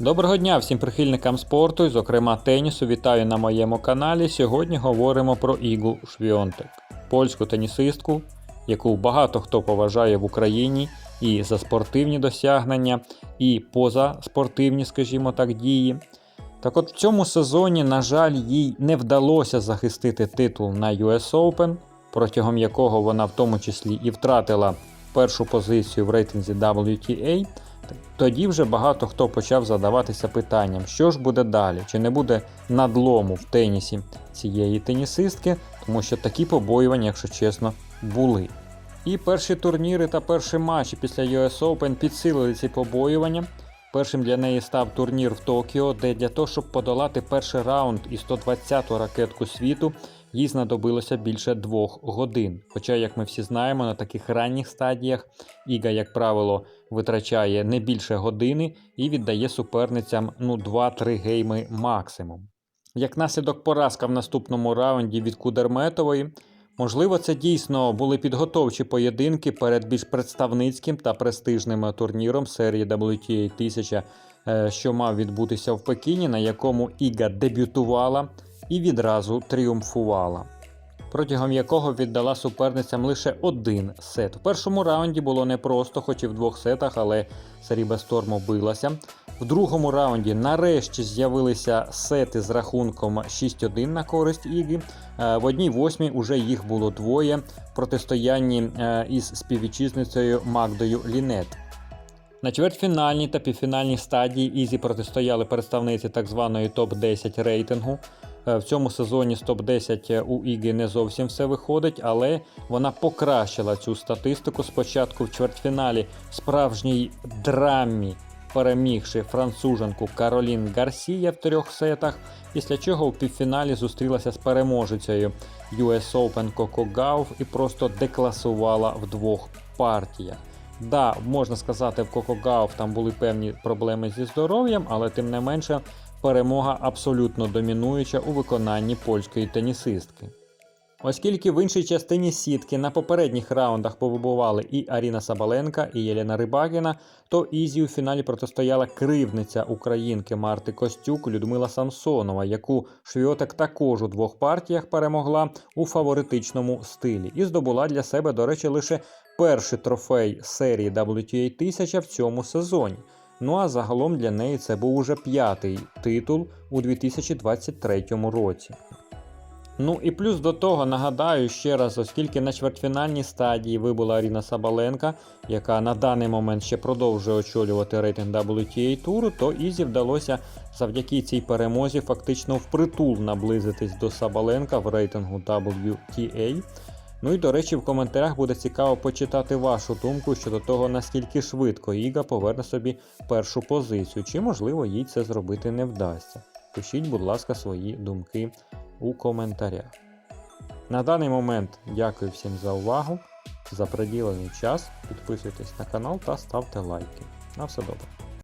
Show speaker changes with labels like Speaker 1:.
Speaker 1: Доброго дня всім прихильникам спорту, і, зокрема тенісу. Вітаю на моєму каналі. Сьогодні говоримо про Ігу Швіонтек, польську тенісистку, яку багато хто поважає в Україні і за спортивні досягнення, і поза спортивні, скажімо так, дії. Так от в цьому сезоні, на жаль, їй не вдалося захистити титул на US Open, протягом якого вона в тому числі і втратила першу позицію в рейтинзі WTA. Тоді вже багато хто почав задаватися питанням, що ж буде далі, чи не буде надлому в тенісі цієї тенісистки, тому що такі побоювання, якщо чесно, були. І перші турніри та перші матчі після US Open підсилили ці побоювання. Першим для неї став турнір в Токіо, де для того, щоб подолати перший раунд і 120-ту ракетку світу, їй знадобилося більше двох годин. Хоча, як ми всі знаємо, на таких ранніх стадіях Іга, як правило, витрачає не більше години і віддає суперницям ну 2-3 гейми максимум. Як наслідок поразка в наступному раунді від Кудерметової, можливо, це дійсно були підготовчі поєдинки перед більш представницьким та престижним турніром серії WTA 1000, е, що мав відбутися в Пекіні, на якому Іга дебютувала і відразу тріумфувала. Протягом якого віддала суперницям лише один сет. В першому раунді було непросто, хоч і в двох сетах, але Саріба Сторму билася. В другому раунді нарешті з'явилися сети з рахунком 6-1 на користь Іги. Е, В одній восьмій уже їх було двоє в протистоянні е, із співвітчизницею Магдою Лінет. На чвертьфінальній та півфінальній стадії Ізі протистояли представниці так званої топ-10 рейтингу. Е, В цьому сезоні з топ-10 у Іги не зовсім все виходить, але вона покращила цю статистику. Спочатку в чвертьфіналі справжній драмі, перемігши француженку Каролін Гарсія в трьох сетах, після чого у півфіналі зустрілася з переможецею US Open Коко Гауф і просто декласувала в двох партіях. Да, можна сказати, в Коко Гауф там були певні проблеми зі здоров'ям, але тим не менше перемога абсолютно домінуюча у виконанні польської тенісистки. Оскільки в іншій частині сітки на попередніх раундах повибували і Аріна Сабаленка, і Єлена Рибагіна, то Ізі у фіналі протистояла кривниця українки Марти Костюк Людмила Самсонова, яку Швіотек також у двох партіях перемогла у фаворитичному стилі і здобула для себе, до речі, лише перший трофей серії WTA 1000 в цьому сезоні. Ну а загалом для неї це був уже п'ятий титул у 2023 році. Ну і плюс до того нагадаю ще раз, оскільки на чвертьфінальній стадії вибула Аріна Сабаленка, яка на даний момент ще продовжує очолювати рейтинг WTA туру, то Ізі вдалося завдяки цій перемозі фактично впритул наблизитись до Сабаленка в рейтингу WTA. Ну і до речі, в коментарях буде цікаво почитати вашу думку щодо того, наскільки швидко Іга поверне собі першу позицію, чи можливо їй це зробити не вдасться. Пишіть, будь ласка, свої думки у коментарях. На даний момент дякую всім за увагу, за приділений час. Підписуйтесь на канал та ставте лайки. На все добре.